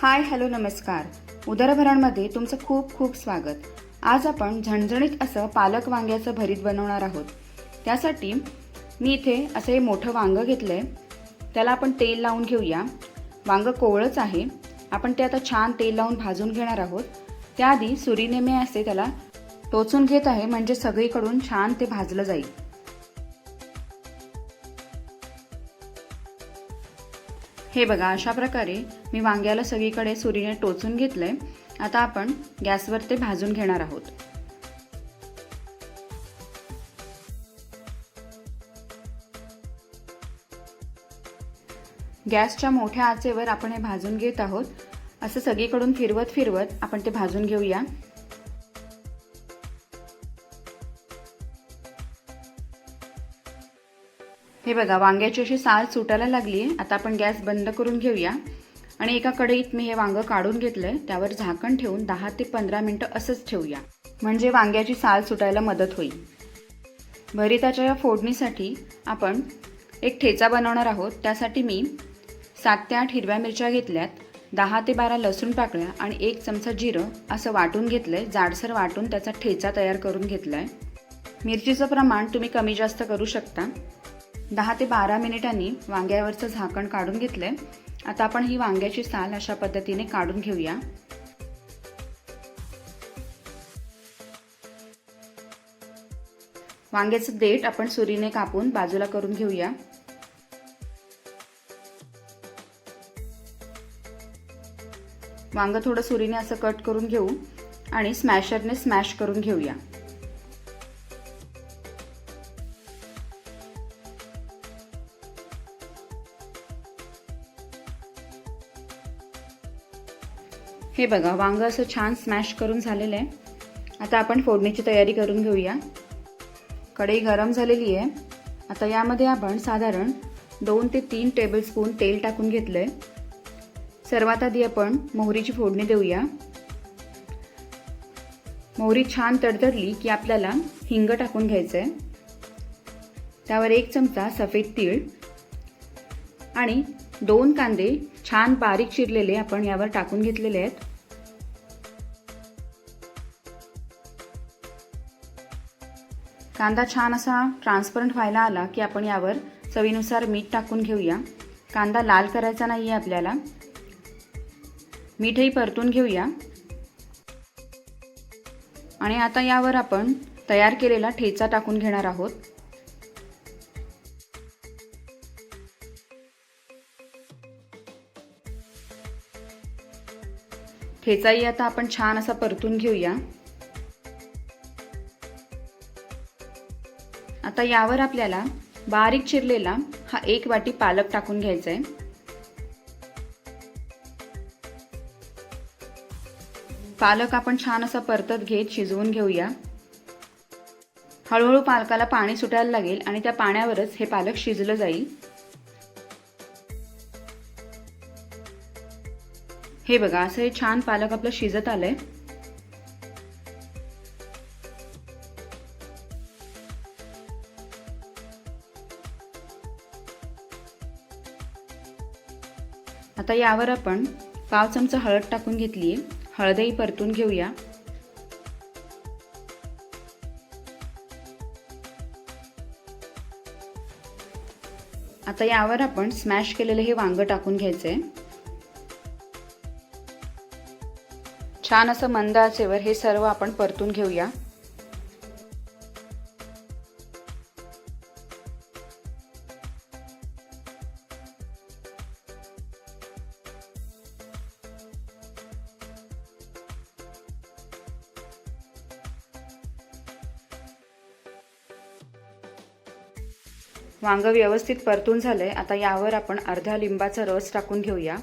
Hi hello नमस्कार. उदरभरणमध्ये तुमचं खूप खूप स्वागत. आज आपण झणझणीत असं पालक वांग्याचं भरीत बनवणार आहोत. त्यासाठी मी इथे असं हे मोठं वांगं घेतलं आहे त्याला आपण तेल लावून घेऊया. वांगं कोवळंच आहे. आपण ते आता छान तेल लावून भाजून घेणार आहोत. त्याआधी सुरीने मी असे त्याला टोचून घेत आहे म्हणजे सगळीकडून छान ते भाजलं जाईल. हे बघा अशा प्रकारे मी वांग्याला सगळीकडे सुरीने टोचून घेतलंय. आता आपण गॅसवर ते भाजून घेणार आहोत. गॅसच्या मोठ्या आचेवर आपण हे भाजून घेत आहोत. असं सगळीकडून फिरवत फिरवत आपण ते भाजून घेऊया. हे बघा वांग्याची अशी साल सुटायला लागली आहे आता आपण गॅस बंद करून घेऊया. आणि एका कढईत मी हे वांगं काढून घेतलंय. त्यावर झाकण ठेवून दहा ते पंधरा मिनटं असंच ठेवूया. म्हणजे वांग्याची साल सुटायला मदत होईल. भरिताच्या या फोडणीसाठी आपण एक ठेचा बनवणार आहोत. त्यासाठी मी सात ते आठ हिरव्या मिरच्या घेतल्यात. दहा ते बारा लसूण पाकळ्या आणि एक चमचा जिरं असं वाटून घेतलंय. जाडसर वाटून त्याचा ठेचा तयार करून घेतलाय. मिरचीचं प्रमाण तुम्ही कमी जास्त करू शकता. दहा ते बारा मिनिटांनी वांग्यावरचं झाकण काढून घेतलंय. आता आपण ही वांग्याची साल अशा पद्धतीने काढून घेऊया. वांग्याचं देठ आपण सुरीने कापून बाजूला करून घेऊया. वांग थोडं सुरीने असं कट करून घेऊ आणि स्मॅशरने स्मॅश करून घेऊया. हे बघा वांग असं छान स्मॅश करून झालेलं आहे. आता आपण फोडणीची तयारी करून घेऊया. कढई गरम झालेली आहे. आता यामध्ये आपण साधारण दोन ते तीन टेबलस्पून तेल टाकून घेतलं आहे सर्वात आधी आपण मोहरीची फोडणी देऊया. मोहरी छान तडतडली की आपल्याला हिंग टाकून घ्यायचं आहे त्यावर एक चमचा सफेद तीळ आणि दोन कांदे छान बारीक चिरलेले आपण यावर टाकून घेतलेले आहेत. कांदा छान असा ट्रान्सपरंट व्हायला आला की आपण यावर चवीनुसार मीठ टाकून घेऊया. कांदा लाल करायचा नाही आहे आपल्याला. मीठही परतून घेऊया. आणि आता यावर आपण तयार केलेला ठेचा टाकून घेणार आहोत. ठेचाही आता आपण छान असा परतून घेऊया. आता यावर आपल्याला बारीक चिरलेला हा एक वाटी पालक टाकून घ्यायचा आहे पालक आपण छान असा परतत घेत शिजवून घेऊया. हळूहळू पालकाला पाणी सुटायला लागेल आणि त्या पाण्यावरच हे पालक शिजलं जाईल. हे बघा असं हे छान पालक आपलं शिजत आलंय. आता यावर आपण पाव चमचा हळद टाकून घेतली आहे हळदही परतून घेऊया. आता यावर आपण स्मॅश केलेलं हे वांग टाकून घ्यायचंय छान असं मंद आचेवर हे सर्व आपण परतून घेऊया. वांग व्यवस्थित परतून झालंय. आता यावर आपण अर्ध्या लिंबाचा रस टाकून घेऊया.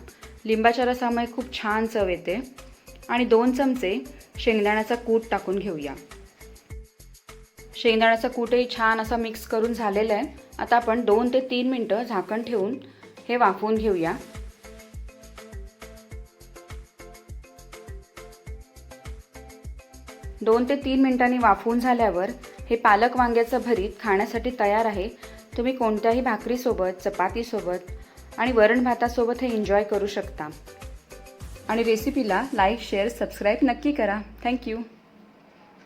लिंबाच्या रसामुळे खूप छान चव येते. आणि दोन चमचे शेंगदाण्याचा कूट टाकून घेऊया. शेंगदाण्याचा कूटही छान असा मिक्स करून झालेला आहे. आता आपण दोन ते तीन मिनटं झाकण ठेवून हे वाफवून घेऊया. दोन ते तीन मिनिटांनी वाफवून झाल्यावर हे पालक वांग्याचं भरीत खाण्यासाठी तयार आहे. तुम्ही कोणत्याही भाकरीसोबत चपातीसोबत आणि वरण भातासोबत हे एन्जॉय करू शकता. आणि रेसिपीला लाईक शेअर सबस्क्राईब नक्की करा. थँक्यू